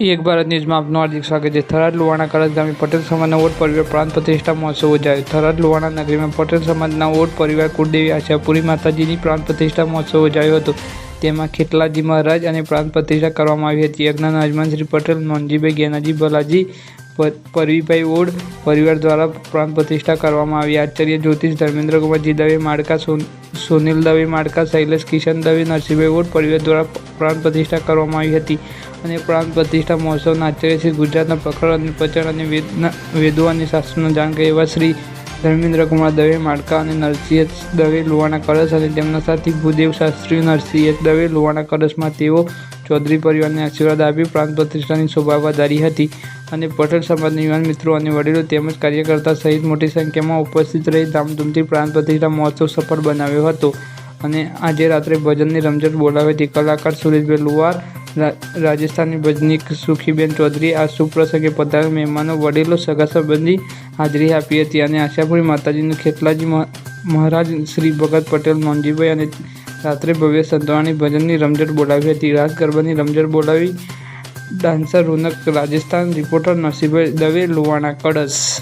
એક ભારત ન્યૂઝમાં આપનું હાર્દિક સ્વાગત છે. થરાદ લુવાણા કરજ ગામે પટેલ સમાજના વોટ પરિવાર પ્રાંત પ્રતિષ્ઠા મહોત્સવ યોજાયો થરાદ લુવાણા નગરીમાં પટેલ સમાજના વોટ પરિવાર કુળદેવી આશાપુરી માતાજીની પ્રાંત પ્રતિષ્ઠા મહોત્સવ યોજાયો હતો. તેમાં ખેટલાજી મહારાજ અને પ્રાંત પ્રતિષ્ઠા કરવામાં આવી હતી. યજ્ઞના યજમાન શ્રી પટેલ નોનજીભાઈ ગેનાજી બલાજી પરવીભાઈ ઓડ પરિવાર દ્વારા પ્રાણ પ્રતિષ્ઠા કરવામાં આવી. આચાર્ય જ્યોતિષ ધર્મેન્દ્રકુમારજી દવે માળકા સોન, સુનિલ દવે માળકા શૈલેષ કિશન દવે, નરસિંહભાઈ ઓડ પરિવાર દ્વારા પ્રાણ પ્રતિષ્ઠા કરવામાં આવી હતી. અને પ્રાણ પ્રતિષ્ઠા મહોત્સવના આચાર્ય શ્રી ગુજરાતના પ્રખર અને પ્રચાર અને વેદના વેદો અને શાસ્ત્રોના જાણકાર એવા શ્રી ધર્મેન્દ્રકુમાર દવે માળકા અને નરસિંહ દવે લુવાણા કળશ અને તેમના સાથી ભૂદેવ શાસ્ત્રી નરસિંહ દવે લુવાણા કળશમાં તેઓ ચૌધરી પરિવારને આશીર્વાદ આપી પ્રાંત પ્રતિષ્ઠાની શોભા વધારી હતી. અને પટેલ સમાજના યુવાન મિત્રો અને વડીલો તેમજ કાર્યકર્તા સહિત મોટી સંખ્યામાં ઉપસ્થિત રહી ધામધૂમથી પ્રાંત પ્રતિષ્ઠા મહોત્સવ સફળ બનાવ્યો હતો. અને આજે રાત્રે ભજનની રમઝટ બોલાવે હતી કલાકાર સુરેશભાઈ લુવાર રા- રાજસ્થાની ભજનીક સુખીબેન ચૌધરી આ શુભ પ્રસંગે પધારેલ મહેમાનો, વડીલો, સગા સંબંધી હાજરી આપી હતી અને આશાપુરી માતાજીનું ખેતલાજી મહારાજ શ્રી ભગત પટેલ નોનજીભાઈ અને રાત્રે ભવ્ય સંતવાણી ભજનની રમઝટ બોલાવી હતી. રાસ ગરબાની રમઝટ બોલાવી ડાન્સર, રોનક, રાજસ્થાન રિપોર્ટર નરસિંહભાઈ દવે, લુવાણા, કળશ.